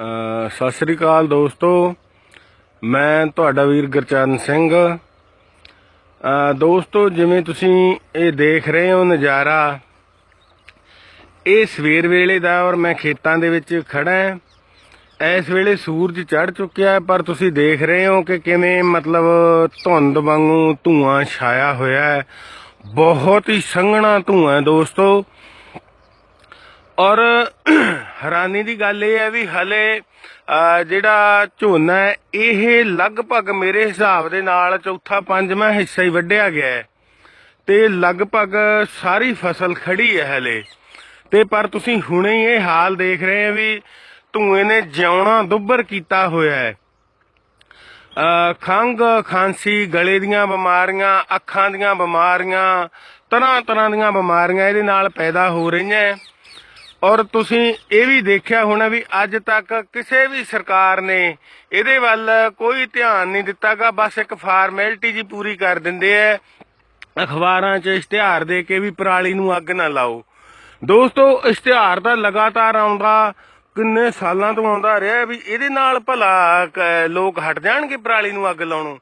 ਸਤਿ ਸ੍ਰੀ ਅਕਾਲ ਦੋਸਤੋ। ਮੈਂ ਤੁਹਾਡਾ ਵੀਰ ਗੁਰਚਰਨ ਸਿੰਘ। ਦੋਸਤੋ, ਜਿਵੇਂ ਤੁਸੀਂ ਇਹ ਦੇਖ ਰਹੇ ਹੋ ਨਜ਼ਾਰਾ, ਇਹ ਸਵੇਰ ਵੇਲੇ ਦਾ ਔਰ ਮੈਂ ਖੇਤਾਂ ਦੇ ਵਿੱਚ ਖੜਾ ਹਾਂ। ਇਸ ਵੇਲੇ ਸੂਰਜ ਚੜ ਚੁੱਕਿਆ ਹੈ, ਪਰ ਤੁਸੀਂ ਦੇਖ ਰਹੇ ਹੋ ਕਿ ਕਿਵੇਂ ਮਤਲਬ ਧੁੰਦ ਵਾਂਗੂ ਧੂਆਂ ਛਾਇਆ ਹੋਇਆ ਹੈ। ਬਹੁਤ ਹੀ ਸੰਘਣਾ ਧੂਆਂ ਦੋਸਤੋ। ਔਰ ਹੈਰਾਨੀ ਦੀ ਗੱਲ ਇਹ ਹੈ ਵੀ ਹਲੇ ਜਿਹੜਾ ਝੋਨਾ ਹੈ ਇਹ ਲਗਭਗ ਮੇਰੇ ਹਿਸਾਬ ਦੇ ਨਾਲ ਚੌਥਾ ਪੰਜਵਾਂ ਹਿੱਸਾ ਹੀ ਵੱਢਿਆ ਗਿਆ ਹੈ। ਤੇ ਲਗਭਗ ਸਾਰੀ ਫਸਲ ਖੜੀ ਹੈ ਹਲੇ। ਤੇ ਪਰ ਤੁਸੀਂ ਹੁਣੇ ਹੀ ਇਹ ਹਾਲ ਦੇਖ ਰਹੇ ਹੋ ਵੀ ਧੂਏ ਨੇ ਜਿਉਣਾ ਦੁੱਬਰ ਕੀਤਾ ਹੋਇਆ ਹੈ। ਅ, ਖੰਘ ਖਾਂਸੀ ਗਲੇ ਦੀਆਂ ਬਿਮਾਰੀਆਂ ਅੱਖਾਂ ਦੀਆਂ ਬਿਮਾਰੀਆਂ ਤਰ੍ਹਾਂ ਤਰ੍ਹਾਂ ਦੀਆਂ ਬਿਮਾਰੀਆਂ ਇਹਦੇ ਨਾਲ ਪੈਦਾ ਹੋ ਰਹੀਆਂ ਔਰ ਤੁਸੀਂ ਇਹ ਵੀ ਦੇਖਿਆ ਹੋਣਾ ਵੀ ਅੱਜ ਤੱਕ ਕਿਸੇ ਵੀ ਸਰਕਾਰ ਨੇ ਇਹਦੇ ਵੱਲ ਕੋਈ ਧਿਆਨ ਨਹੀਂ ਦਿੱਤਾਗਾ। ਬਸ ਇੱਕ ਫਾਰਮੈਲਿਟੀ ਜੀ ਪੂਰੀ ਕਰ ਦਿੰਦੇ ਐ। ਅਖਬਾਰਾਂ 'ਚ ਇਸ਼ਤਿਹਾਰ ਦੇ ਕੇ ਵੀ ਪਰਾਲੀ ਨੂੰ ਅੱਗ ਨਾ ਲਾਓ। ਦੋਸਤੋ, ਇਸ਼ਤਿਹਾਰ ਤਾਂ ਲਗਾਤਾਰ ਆਉਂਦਾ, ਕਿੰਨੇ ਸਾਲਾਂ ਤੋਂ ਆਉਂਦਾ ਰਿਹਾ ਵੀ ਇਹਦੇ ਨਾਲ ਭਲਾ ਕ- ਲੋਕ ਹਟ ਜਾਣਗੇ ਪਰਾਲੀ ਨੂੰ ਅੱਗ ਲਾਉਣੋਂ।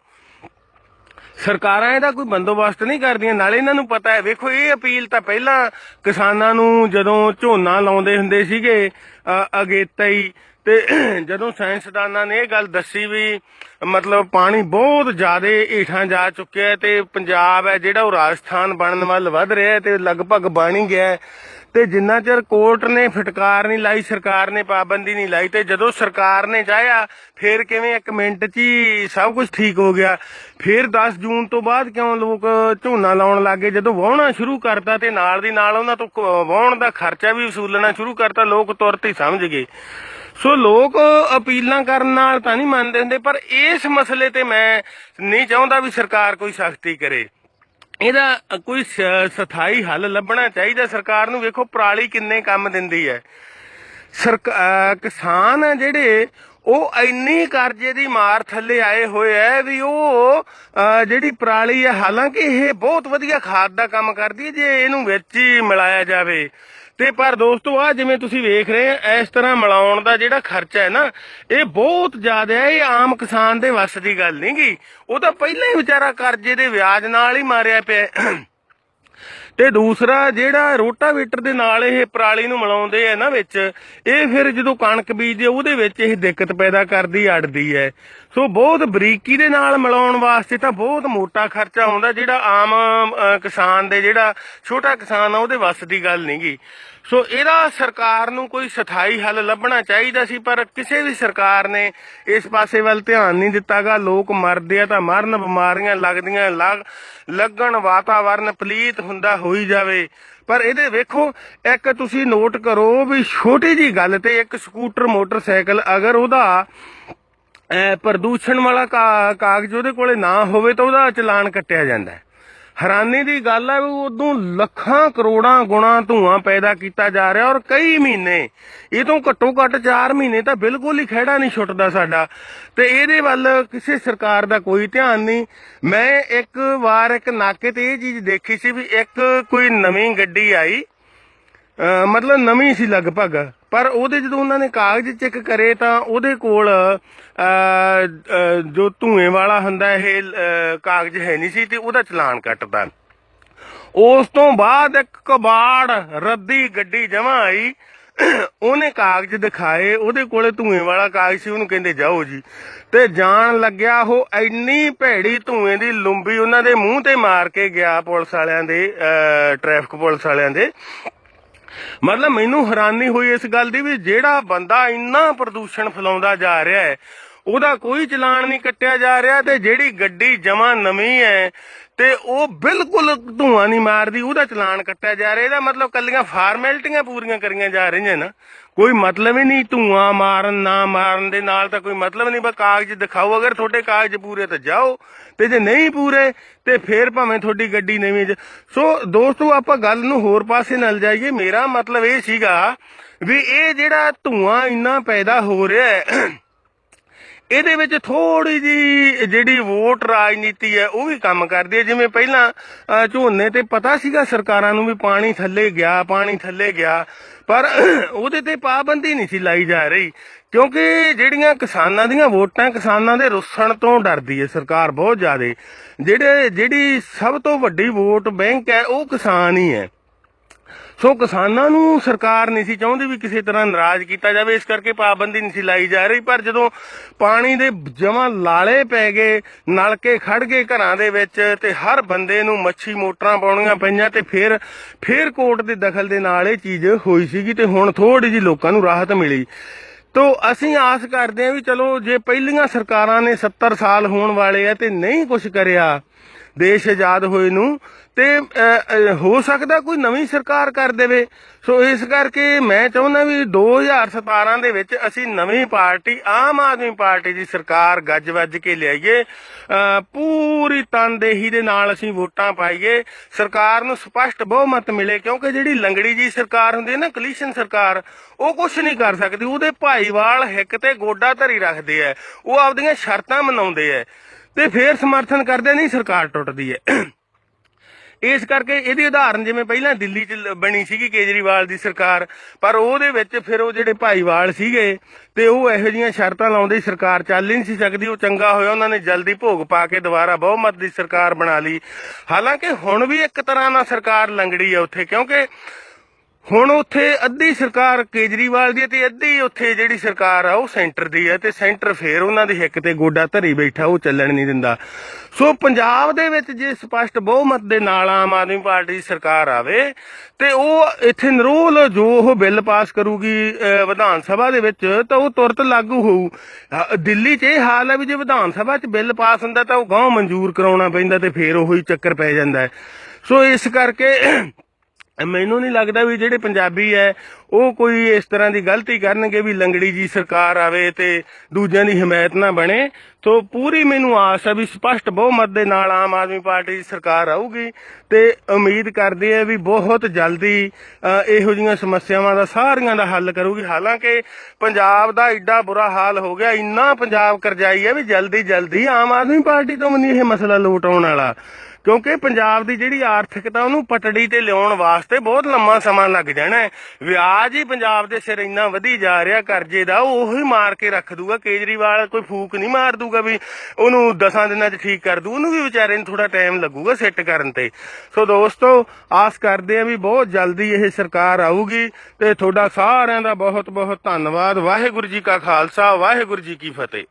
ਸਰਕਾਰਾਂ ਇਹਦਾ ਕੋਈ ਬੰਦੋਬਸਤ ਨਹੀਂ ਕਰਦੀਆਂ। ਨਾਲੇ ਇਹਨਾਂ ਨੂੰ ਪਤਾ ਹੈ ਵੇਖੋ ਇਹ ਅਪੀਲ ਤਾਂ ਪਹਿਲਾਂ ਕਿਸਾਨਾਂ ਨੂੰ ਜਦੋਂ ਝੋਨਾ ਲਾਉਂਦੇ ਹੁੰਦੇ ਸੀਗੇ ਅ, ਅਗੇਤਾ ਹੀ ਤੇ ਜਦੋਂ ਸਾਇੰਸਦਾਨਾਂ ਨੇ ਇਹ ਗੱਲ ਦੱਸੀ ਵੀ ਮਤਲਬ ਪਾਣੀ ਬਹੁਤ ਜ਼ਿਆਦਾ ਹੀਠਾਂ ਜਾ ਚੁੱਕਿਆ ਤੇ ਪੰਜਾਬ ਹੈ ਜਿਹੜਾ ਉਹ ਰਾਜਸਥਾਨ ਬਣਨ ਵੱਲ ਵੱਧ ਰਿਹਾ ਤੇ ਲਗਭਗ ਬਣ ਹੀ ਗਿਆ ਤੇ ਜਿੰਨਾ ਚਿਰ ਕੋਰਟ ਨੇ ਫਟਕਾਰ ਨਹੀਂ ਲਾਈ, ਸਰਕਾਰ ਨੇ ਪਾਬੰਦੀ ਨਹੀਂ ਲਾਈ ਤੇ ਜਦੋਂ ਸਰਕਾਰ ਨੇ ਚਾਹਿਆ ਫੇਰ ਕਿਵੇਂ ਇੱਕ ਮਿੰਟ 'ਚ ਹੀ ਸਭ ਕੁਝ ਠੀਕ ਹੋ ਗਿਆ। ਫੇਰ 10 ਜੂਨ ਤੋਂ ਬਾਅਦ ਕਿਉਂ ਲੋਕ ਝੋਨਾ ਲਾਉਣ ਲੱਗੇ ਜਦੋਂ ਵਾਹੁਣਾ ਸ਼ੁਰੂ ਕਰਤਾ ਤੇ ਨਾਲ ਦੀ ਨਾਲ ਉਹਨਾਂ ਤੋਂ ਕ- ਦਾ ਖਰਚਾ ਵੀ ਵਸੂਲਣਾ ਸ਼ੁਰੂ ਕਰਤਾ, ਲੋਕ ਤੁਰਤ ਹੀ ਸਮਝ ਗਏ। ਸੋ ਲੋਕ ਅਪੀਲਾਂ ਕਰਨ ਨਾਲ ਤਾਂ ਨਹੀਂ ਮੰਨਦੇ ਹੁੰਦੇ, ਪਰ ਇਸ ਮਸਲੇ ਤੇ ਮੈਂ ਨਹੀਂ ਚਾਹੁੰਦਾ ਵੀ ਸਰਕਾਰ ਕੋਈ ਸਖਤੀ ਕਰੇ। ਇਹਦਾ ਕੋਈ ਸਥਾਈ ਹੱਲ ਲੱਭਣਾ ਚਾਹੀਦਾ ਸਰਕਾਰ ਨੂੰ। ਵੇਖੋ ਪਰਾਲੀ ਕਿੰਨੇ ਕੰਮ ਦਿੰਦੀ ਹੈ। ਸਰਕ ਕਿਸਾਨ ਆ ਜਿਹੜੇ ਉਹ ਇੰਨੀ ਕਰਜ਼ੇ ਦੀ ਮਾਰ ਥੱਲੇ ਆਏ ਹੋਏ ਐ ਵੀ ਉਹ ਜਿਹੜੀ ਪਰਾਲੀ ਹੈ ਹਾਲਾਂਕਿ ਇਹ ਬਹੁਤ ਵਧੀਆ ਖਾਦ ਦਾ ਕੰਮ ਕਰਦੀ ਹੈ ਜੇ ਇਹਨੂੰ ਵਿੱਚ ਹੀ ਮਿਲਾਇਆ ਜਾਵੇ। ਤੇ ਪਰ ਦੋਸਤੋ ਆ ਜਿਵੇਂ ਤੁਸੀਂ ਵੇਖ ਰਹੇ ਆ ਇਸ ਤਰ੍ਹਾਂ ਮਿਲਾਉਣ ਦਾ ਜਿਹੜਾ ਖਰਚਾ ਹੈ ਨਾ, ਇਹ ਬਹੁਤ ਜ਼ਿਆਦਾ ਹੈ ਇਹ ਆਮ ਕਿਸਾਨ ਦੇ ਵੱਸ ਦੀ ਗੱਲ ਨਹੀਂ ਨਹੀਂਗੀ ਉਹ ਤਾਂ ਪਹਿਲਾਂ ਹੀ ਵਿਚਾਰਾ ਕਰਜ਼ੇ ਦੇ ਵਿਆਜ ਨਾਲ ਹੀ ਮਾਰਿਆ ਪਿਆ ਤੇ ਦੂਸਰਾ ਜਿਹੜਾ ਰੋਟਾਵੇਟਰ ਦੇ ਨਾਲ ਇਹ ਪਰਾਲੀ ਨੂੰ ਮਿਲਾਉਂਦੇ ਆ ਨਾ ਵਿੱਚ, ਇਹ ਫਿਰ ਜਦੋਂ ਕਣਕ ਬੀਜਦੇ ਉਹਦੇ ਵਿੱਚ ਇਹ ਦਿੱਕਤ ਪੈਦਾ ਕਰਦੀ, ਅੜਦੀ ਹੈ। ਸੋ ਬਹੁਤ ਬਰੀਕੀ ਦੇ ਨਾਲ ਮਿਲਾਉਣ ਵਾਸਤੇ ਤਾਂ ਬਹੁਤ ਮੋਟਾ ਖਰਚਾ ਆਉਂਦਾ ਜਿਹੜਾ ਆਮ ਕਿਸਾਨ ਦੇ ਜਿਹੜਾ ਛੋਟਾ ਕਿਸਾਨ ਆ, ਉਹਦੇ ਵੱਸ ਦੀ ਗੱਲ ਨਹੀਂਗੀ ਸੋ ਇਹਦਾ ਸਰਕਾਰ ਨੂੰ ਕੋਈ ਸਥਾਈ ਹੱਲ ਲੱਭਣਾ ਚਾਹੀਦਾ ਸੀ, ਪਰ ਕਿਸੇ ਵੀ ਸਰਕਾਰ ਨੇ ਇਸ ਪਾਸੇ ਵੱਲ ਧਿਆਨ ਨਹੀਂ ਦਿੱਤਾਗਾ। ਲੋਕ ਮਰਦੇ ਆ ਤਾਂ ਮਰਨ, ਬਿਮਾਰੀਆਂ ਲੱਗਦੀਆਂ, ਲੱਗ, ਲੱਗਣ ਵਾਤਾਵਰਨ ਪਲੀਤ ਹੁੰਦਾ ਹੋਈ ਜਾਵੇ। ਪਰ ਇਹਦੇ ਵੇਖੋ, ਇੱਕ ਤੁਸੀਂ ਨੋਟ ਕਰੋ ਵੀ ਛੋਟੀ ਜੀ ਗੱਲ ਤੇ ਇੱਕ ਸਕੂਟਰ, ਮੋਟਰਸਾਈਕਲ ਅਗਰ ਉਹਦਾ ਪ੍ਰਦੂਸ਼ਣ ਵਾਲਾ ਕਾ- ਕਾਗਜ਼ ਉਹਦੇ ਕੋਲੇ ਨਾ ਹੋਵੇ ਤਾਂ ਉਹਦਾ ਚਲਾਨ ਕੱਟਿਆ ਜਾਂਦਾ ਹੈ। ਹੈਰਾਨੀ ਦੀ ਗੱਲ ਹੈ ਵੀ ਉਦੋਂ ਲੱਖਾਂ ਕਰੋੜਾਂ ਗੁਣਾ ਧੂਆਂ ਪੈਦਾ ਕੀਤਾ ਜਾ ਰਿਹਾ ਔਰ ਕਈ ਮਹੀਨੇ, ਇਹ ਤੋਂ ਘੱਟੋ ਘੱਟ 4 ਮਹੀਨੇ ਤਾਂ ਬਿਲਕੁਲ ਹੀ ਖਹਿੜਾ ਨਹੀਂ ਛੁੱਟਦਾ ਸਾਡਾ। ਤੇ ਇਹਦੇ ਵੱਲ ਕਿਸੇ ਸਰਕਾਰ ਦਾ ਕੋਈ ਧਿਆਨ ਨਹੀਂ। ਮੈਂ ਇੱਕ ਵਾਰ ਇੱਕ ਨਾਕੇ ਤੇ ਇਹ ਚੀਜ਼ ਦੇਖੀ ਸੀ ਵੀ ਇੱਕ ਕੋਈ ਨਵੀਂ ਗੱਡੀ ਆਈ ਮਤਲਬ ਨਵੀਂ ਸੀ ਲਗਭਗ। ਪਰ ਉਹਦੇ ਜਦੋਂ ਉਹਨਾਂ ਨੇ ਕਾਗਜ਼ ਚੈੱਕ ਕਰੇ ਤਾਂ ਉਹਦੇ ਕੋਲ ਜੋ ਧੂਏ ਵਾਲਾ ਹੁੰਦਾ ਇਹ ਕਾਗਜ਼ ਹੈ ਨਹੀਂ ਸੀ ਤੇ ਉਹਦਾ ਚਲਾਨ ਕੱਟਦਾ। ਉਸ ਤੋਂ ਬਾਅਦ ਇੱਕ ਕਬਾੜ ਰੱਦੀ ਗੱਡੀ ਜਮਾ ਆਈ। ਉਹਨੇ ਕਾਗਜ਼ ਦਿਖਾਏ ਉਹਦੇ ਕੋਲੇ ਧੂਏ ਵਾਲਾ ਕਾਗਜ਼ ਸੀ ਉਹਨੂੰ ਕਹਿੰਦੇ ਜਾਓ ਜੀ। ਤੇ ਜਾਣ ਲੱਗਿਆ ਉਹ ਇੰਨੀ ਭੈੜੀ ਧੂਏ ਦੀ ਲੰਬੀ ਉਹਨਾਂ ਦੇ ਮੂੰਹ ਤੇ ਮਾਰ ਕੇ ਗਿਆ ਪੁਲਿਸ ਵਾਲਿਆਂ ਦੇ ਅਹ, ਟ੍ਰੈਫਿਕ ਪੁਲਿਸ ਵਾਲਿਆਂ ਦੇ। ਮਤਲਬ ਮੈਨੂੰ ਹੈਰਾਨੀ ਹੋਈ ਇਸ ਗੱਲ ਦੀ ਵੀ ਜਿਹੜਾ ਬੰਦਾ ਇੰਨਾ ਪ੍ਰਦੂਸ਼ਣ ਫੈਲਾਉਂਦਾ ਜਾ ਰਿਹਾ ਹੈ ਉਹਦਾ ਕੋਈ ਚਲਾਨ ਨਹੀਂ ਕੱਟਿਆ ਜਾ ਰਿਹਾ ਤੇ ਜਿਹੜੀ ਗੱਡੀ ਜਮਾ ਨਵੀਂ ਹੈ ਤੇ ਉਹ ਬਿਲਕੁਲ ਧੂਆਂ ਨਹੀਂ ਮਾਰਦੀ, ਉਹਦਾ ਚਲਾਨ ਕੱਟਿਆ ਜਾ ਰਿਹਾ। ਇਹਦਾ ਮਤਲਬ ਕੱਲੀਆਂ ਫਾਰਮੈਲਿਟੀਆਂ ਪੂਰੀਆਂ ਕਰੀਆਂ ਜਾ ਰਹੀਆਂ ਨਾ। ਕੋਈ ਮਤਲਬ ਹੀ ਨਹੀਂ ਧੂਆਂ ਮਾਰਨ, ਨਾ ਮਾਰਨ ਦੇ ਨਾਲ ਤਾਂ ਕੋਈ ਮਤਲਬ ਨਹੀਂ, ਬਸ ਕਾਗਜ਼ ਦਿਖਾਓ। ਅਗਰ ਤੁਹਾਡੇ ਕਾਗਜ਼ ਪੂਰੇ ਤਾਂ ਜਾਓ ਤੇ ਜੇ ਨਹੀਂ ਪੂਰੇ ਤੇ ਫੇਰ ਭਾਵੇਂ ਤੁਹਾਡੀ ਗੱਡੀ ਨਵੀਂ ਸੋ ਦੋਸਤੋ, ਆਪਾਂ ਗੱਲ ਨੂੰ ਹੋਰ ਪਾਸੇ ਨਾਲ ਜਾਈਏ। ਮੇਰਾ ਮਤਲਬ ਇਹ ਸੀਗਾ ਵੀ ਇਹ ਜਿਹੜਾ ਧੂਆਂ ਇੰਨਾ ਪੈਦਾ ਹੋ ਰਿਹਾ ਹੈ ਇਹਦੇ ਵਿੱਚ ਥੋੜੀ ਜੀ ਜਿਹੜੀ ਵੋਟ ਰਾਜਨੀਤੀ ਹੈ, ਉਹ ਵੀ ਕੰਮ ਕਰਦੀ ਹੈ। ਜਿਵੇਂ ਪਹਿਲਾਂ ਝੋਨੇ ਤੇ ਪਤਾ ਸੀਗਾ ਸਰਕਾਰਾਂ ਨੂੰ ਵੀ ਪਾਣੀ ਥੱਲੇ ਗਿਆ, ਪਾਣੀ ਥੱਲੇ ਗਿਆ, ਪਰ ਉਹਦੇ ਤੇ ਪਾਬੰਦੀ ਨਹੀਂ ਸੀ ਲਾਈ ਜਾ ਰਹੀ। ਕਿਉਂਕਿ ਜਿਹੜੀਆਂ ਕਿਸਾਨਾਂ ਦੀਆਂ ਵੋਟਾਂ, ਕਿਸਾਨਾਂ ਦੇ ਰੁੱਸਣ ਤੋਂ ਡਰਦੀ ਹੈ ਸਰਕਾਰ ਬਹੁਤ ਜ਼ਿਆਦਾ। ਜਿਹੜੇ, ਜਿਹੜੀ ਸਭ ਤੋਂ ਵੱਡੀ ਵੋਟ ਬੈਂਕ ਹੈ, ਉਹ ਕਿਸਾਨ ਹੀ ਹੈ। ਸੋ ਕਿਸਾਨਾਂ ਨੂੰ ਸਰਕਾਰ ਨਹੀਂ ਸੀ ਚਾਹੁੰਦੀ ਵੀ ਕਿਸੇ ਤਰ੍ਹਾਂ ਨਾਰਾਜ਼ ਕੀਤਾ ਜਾਵੇ, ਇਸ ਕਰਕੇ ਪਾਬੰਦੀ ਨਹੀਂ ਸੀ ਲਾਈ ਜਾ ਰਹੀ, ਪਰ ਜਦੋਂ ਪਾਣੀ ਦੇ ਜਮਾ ਲਾਲੇ ਪੈ ਗਏ, ਨਲਕੇ ਖੜ ਗਏ ਘਰਾਂ ਦੇ ਵਿੱਚ ਤੇ ਹਰ ਬੰਦੇ ਨੂੰ ਮੱਛੀ ਮੋਟਰਾਂ ਪਾਉਣੀਆਂ ਪਈਆਂ ਤੇ ਫਿਰ ਫਿਰ ਕੋਰਟ ਦੇ ਦਖਲ ਦੇ ਨਾਲ ਇਹ ਚੀਜ਼ ਹੋਈ ਸੀਗੀ ਤੇ ਹੁਣ ਥੋੜੀ ਜੀ ਲੋਕਾਂ ਨੂੰ ਰਾਹਤ ਮਿਲੀ। ਤੋ ਅਸੀਂ ਆਸ ਕਰਦੇ ਹਾਂ ਵੀ ਚਲੋ ਜੇ ਪਹਿਲੀਆਂ ਸਰਕਾਰਾਂ ਨੇ 70 ਸਾਲ ਹੋਣ ਵਾਲੇ ਆ ਤੇ ਨਹੀਂ ਕੁਝ ਕਰਿਆ ਦੇਸ਼ ਆਜ਼ਾਦ ਹੋਏ ਨੂੰ ਤੇ ਹੋ ਸਕਦਾ ਕੋਈ ਨਵੀਂ ਸਰਕਾਰ ਕਰ ਦੇਵੇ। ਸੋ ਇਸ ਕਰਕੇ ਮੈਂ ਚਾਹੁੰਦਾ ਵੀ 2017 ਦੇ ਵਿੱਚ ਅਸੀਂ ਨਵੀਂ ਪਾਰਟੀ, ਆਮ ਆਦਮੀ ਪਾਰਟੀ ਦੀ ਸਰਕਾਰ ਗੱਜ ਵੱਜ ਕੇ ਲਿਆਈਏ। ਪੂਰੀ ਤਨਦੇਹੀ ਦੇ ਨਾਲ ਅਸੀਂ ਵੋਟਾਂ ਪਾਈਏ। ਸਰਕਾਰ ਨੂੰ ਸਪਸ਼ਟ ਬਹੁਮਤ ਮਿਲੇ, ਕਿਉਂਕਿ ਜਿਹੜੀ ਲੰਗੜੀ ਜੀ ਸਰਕਾਰ ਹੁੰਦੀ ਹੈ ਨਾ, ਕਲੀਸ਼ਨ ਸਰਕਾਰ, ਉਹ ਕੁਝ ਨਹੀਂ ਕਰ ਸਕਦੀ। ਉਹਦੇ ਭਾਈਵਾਲ ਹਿੱਕ ਤੇ ਗੋਡਾ ਧਰੀ ਰੱਖਦੇ ਆ ਉਹ ਆਪਦੀਆਂ ਸ਼ਰਤਾਂ ਮਨਾਉਂਦੇ ਆ ਤੇ ਫੇਰ ਸਮਰਥਨ ਕਰਦੇ ਨਹੀਂ, ਸਰਕਾਰ ਟੁੱਟਦੀ ਹੈ। ਇਸ ਕਰਕੇ ਇਹਦੀ ਉਦਾਹਰਨ ਜਿਵੇਂ ਪਹਿਲਾਂ ਦਿੱਲੀ 'ਚ ਬਣੀ ਸੀਗੀ ਕੇਜਰੀਵਾਲ ਦੀ ਸਰਕਾਰ, ਪਰ ਉਹਦੇ ਵਿੱਚ ਫਿਰ ਉਹ ਜਿਹੜੇ ਭਾਈਵਾਲ ਸੀਗੇ ਤੇ ਉਹ ਇਹੋ ਜਿਹੀਆਂ ਸ਼ਰਤਾਂ ਲਾਉਂਦੇ ਸਰਕਾਰ ਚੱਲ ਹੀ ਨਹੀਂ ਸੀ ਸਕਦੀ, ਉਹ ਚੰਗਾ ਹੋਇਆ, ਉਹਨਾਂ ਨੇ ਜਲਦੀ ਭੋਗ ਪਾ ਕੇ ਦੁਬਾਰਾ ਬਹੁਮਤ ਦੀ ਸਰਕਾਰ ਬਣਾ ਲਈ। ਹਾਲਾਂਕਿ ਹੁਣ ਵੀ ਇੱਕ ਤਰ੍ਹਾਂ ਨਾਲ ਸਰਕਾਰ ਲੰਗੜੀ ਹੈ ਉੱਥੇ, ਕਿਉਂਕਿ ਹੁਣ ਉੱਥੇ ਅੱਧੀ ਸਰਕਾਰ ਕੇਜਰੀਵਾਲ ਦੀ ਹੈ ਤੇ ਅੱਧੀ ਉੱਥੇ ਜਿਹੜੀ ਸਰਕਾਰ ਆ, ਉਹ ਸੈਂਟਰ ਦੀ ਹੈ ਤੇ ਸੈਂਟਰ ਫੇਰ ਉਹਨਾਂ ਦੇ ਹਿੱਕ ਤੇ ਗੋਡਾ ਧਰੀ ਬੈਠਾ, ਉਹ ਚੱਲਣ ਨਹੀਂ ਦਿੰਦਾ। ਸੋ ਪੰਜਾਬ ਦੇ ਵਿੱਚ ਜੇ ਸਪਸ਼ਟ ਬਹੁਮਤ ਦੇ ਨਾਲ ਆਮ ਆਦਮੀ ਪਾਰਟੀ ਦੀ ਸਰਕਾਰ ਆਵੇ ਤੇ ਉਹ ਇੱਥੇ ਨਰੋਲ ਜੋ ਉਹ ਬਿੱਲ ਪਾਸ ਕਰੂਗੀ ਵਿਧਾਨ ਸਭਾ ਦੇ ਵਿੱਚ, ਤਾਂ ਉਹ ਤੁਰਤ ਲਾਗੂ ਹੋਊ। ਦਿੱਲੀ 'ਚ ਇਹ ਹਾਲ ਹੈ ਵੀ ਜੇ ਵਿਧਾਨ ਸਭਾ 'ਚ ਬਿੱਲ ਪਾਸ ਹੁੰਦਾ ਤਾਂ ਉਹ ਗਾਂਹ ਮਨਜ਼ੂਰ ਕਰਾਉਣਾ ਪੈਂਦਾ ਤੇ ਫੇਰ ਉਹੀ ਚੱਕਰ ਪੈ ਜਾਂਦਾ ਸੋ ਇਸ ਕਰਕੇ ਮੈਨੂੰ ਨਹੀਂ ਲੱਗਦਾ ਵੀ ਜਿਹੜੇ ਪੰਜਾਬੀ ਐ, ਉਹ ਕੋਈ ਇਸ ਤਰ੍ਹਾਂ ਦੀ ਗਲਤੀ ਕਰਨਗੇ ਵੀ ਲੰਗੜੀ ਜੀ ਸਰਕਾਰ ਆਵੇ ਤੇ ਦੂਜਿਆਂ ਦੀ ਹਮਾਇਤ ਨਾ ਬਣੇ। ਸੋ ਪੂਰੀ ਮੈਨੂੰ ਆਸ ਹੈ ਵੀ ਸਪਸ਼ਟ ਬਹੁਮਤ ਦੇ ਨਾਲ ਆਮ ਆਦਮੀ ਪਾਰਟੀ ਦੀ ਸਰਕਾਰ ਆਊਗੀ ਤੇ ਉਮੀਦ ਕਰਦੇ ਆ ਵੀ ਬਹੁਤ ਜਲਦੀ ਇਹੋ ਜਿਹੀਆਂ ਸਮੱਸਿਆਵਾਂ ਦਾ ਸਾਰੀਆਂ ਦਾ ਹੱਲ ਕਰੂਗੀ। ਹਾਲਾਂਕਿ ਪੰਜਾਬ ਦਾ ਐਡਾ ਬੁਰਾ ਹਾਲ ਹੋ ਗਿਆ, ਇੰਨਾ ਪੰਜਾਬ ਕਰਜਾਈ ਹੈ ਵੀ ਜਲਦੀ ਜਲਦੀ ਆਮ ਆਦਮੀ ਪਾਰਟੀ ਤੋਂ ਵੀ ਨਹੀਂ ਇਹ ਮਸਲਾ ਲੋਟ ਆਉਣ ਵਾਲਾ। ਕਿਉਂਕਿ ਪੰਜਾਬ ਦੀ ਜਿਹੜੀ ਆਰਥਿਕਤਾ ਉਹਨੂੰ ਪਟੜੀ ਤੇ ਲਿਆਉਣ ਵਾਸਤੇ ਬਹੁਤ ਲੰਮਾ ਸਮਾਂ ਲੱਗ ਜਾਣਾ ਹੈ। ਵਿਆਜ ਹੀ ਪੰਜਾਬ ਦੇ ਸਿਰ ਇੰਨਾ ਵਧੀ ਜਾ ਰਿਹਾ, ਕਰਜ਼ੇ ਦਾ ਉਹ ਉਹੀ ਮਾਰ ਕੇ ਰੱਖ ਦੂਗਾ, ਕੇਜਰੀਵਾਲ ਕੋਈ ਫੂਕ ਨਹੀਂ ਮਾਰ ਦੂਗਾ ਵੀ ਉਹਨੂੰ ਦਸਾਂ ਦਿਨਾਂ 'ਚ ਠੀਕ ਕਰ ਦੂ, ਉਹਨੂੰ ਵੀ ਵਿਚਾਰੇ ਨੂੰ ਥੋੜਾ ਟਾਈਮ ਲੱਗੂਗਾ ਸੈੱਟ ਕਰਨ ਤੇ। ਸੋ ਦੋਸਤੋ, ਆਸ ਕਰਦੇ ਆ ਵੀ ਬਹੁਤ ਜਲਦੀ ਇਹ ਸਰਕਾਰ ਆਊਗੀ ਤੇ ਤੁਹਾਡਾ ਸਾਰਿਆਂ ਦਾ ਬਹੁਤ ਬਹੁਤ ਧੰਨਵਾਦ। ਵਾਹਿਗੁਰੂ ਜੀ ਕਾ ਖਾਲਸਾ, ਵਾਹਿਗੁਰੂ ਜੀ ਕੀ ਫਤਿਹ।